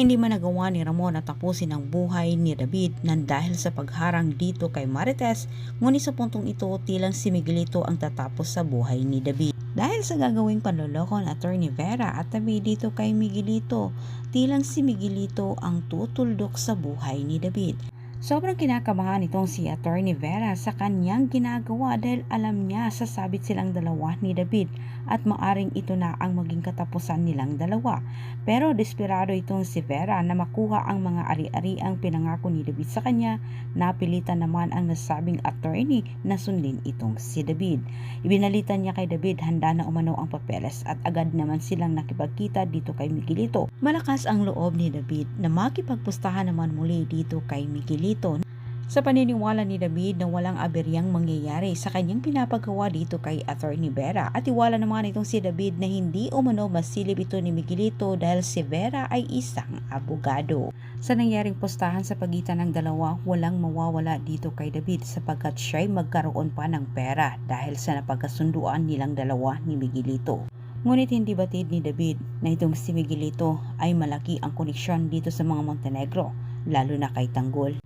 Hindi man nagawa ni Ramon na tapusin ang buhay ni David nang dahil sa pagharang dito kay Marites, ngunit sa puntong ito tilang si Miguelito ang tatapos sa buhay ni David. Dahil sa gagawing panloloko ng Attorney Vera at tabi dito kay Miguelito, tilang si Miguelito ang tutuldok sa buhay ni David. Sobrang kinakabahan itong si Attorney Vera sa kanyang ginagawa dahil alam niya sasabit silang dalawa ni David at maaring ito na ang maging katapusan nilang dalawa. Pero desperado itong si Vera na makuha ang mga ari-ari ang pinangako ni David sa kanya, napilitan naman ang nasabing attorney na sundin itong si David. Ibinalitan niya kay David handa na umano ang papeles at agad naman silang nakipagkita dito kay Miguelito. Malakas ang loob ni David na makipagpustahan naman muli dito kay Miguelito sa paniniwala ni David na walang aberyang mangyayari sa kanyang pinapagawa dito kay Attorney Vera at iwala naman itong si David na hindi umano masilip ito ni Miguelito dahil si Vera ay isang abogado. Sa nangyaring postahan sa pagitan ng dalawa, walang mawawala dito kay David sapagkat siya'y magkaroon pa ng pera dahil sa napagkasunduan nilang dalawa ni Miguelito. Ngunit hindi batid ni David na itong si Miguelito ay malaki ang koneksyon dito sa mga Montenegro, lalo na kay Tanggol.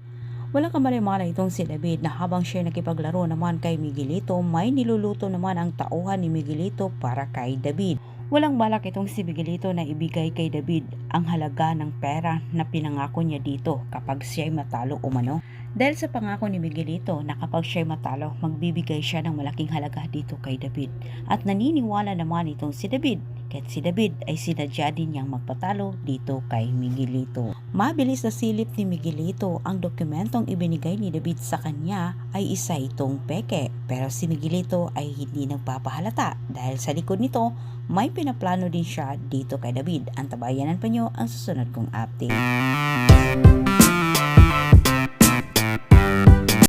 Walang kamali-mala itong si David na habang siya nakipaglaro naman kay Miguelito, may niluluto naman ang tauhan ni Miguelito para kay David. Walang balak itong si Miguelito na ibigay kay David ang halaga ng pera na pinangako niya dito kapag siya'y matalo umano. Dahil sa pangako ni Miguelito na kapag siya'y matalo, magbibigay siya ng malaking halaga dito kay David. At naniniwala naman itong si David kahit si David ay sinadya din niyang magpatalo dito kay Miguelito. Mabilis na silip ni Miguelito ang dokumentong ibinigay ni David sa kanya ay isa itong peke pero si Miguelito ay hindi nagpapahalata dahil sa likod nito may pinaplano din siya dito kay David. Antabayanan pa nyo ang susunod kong update.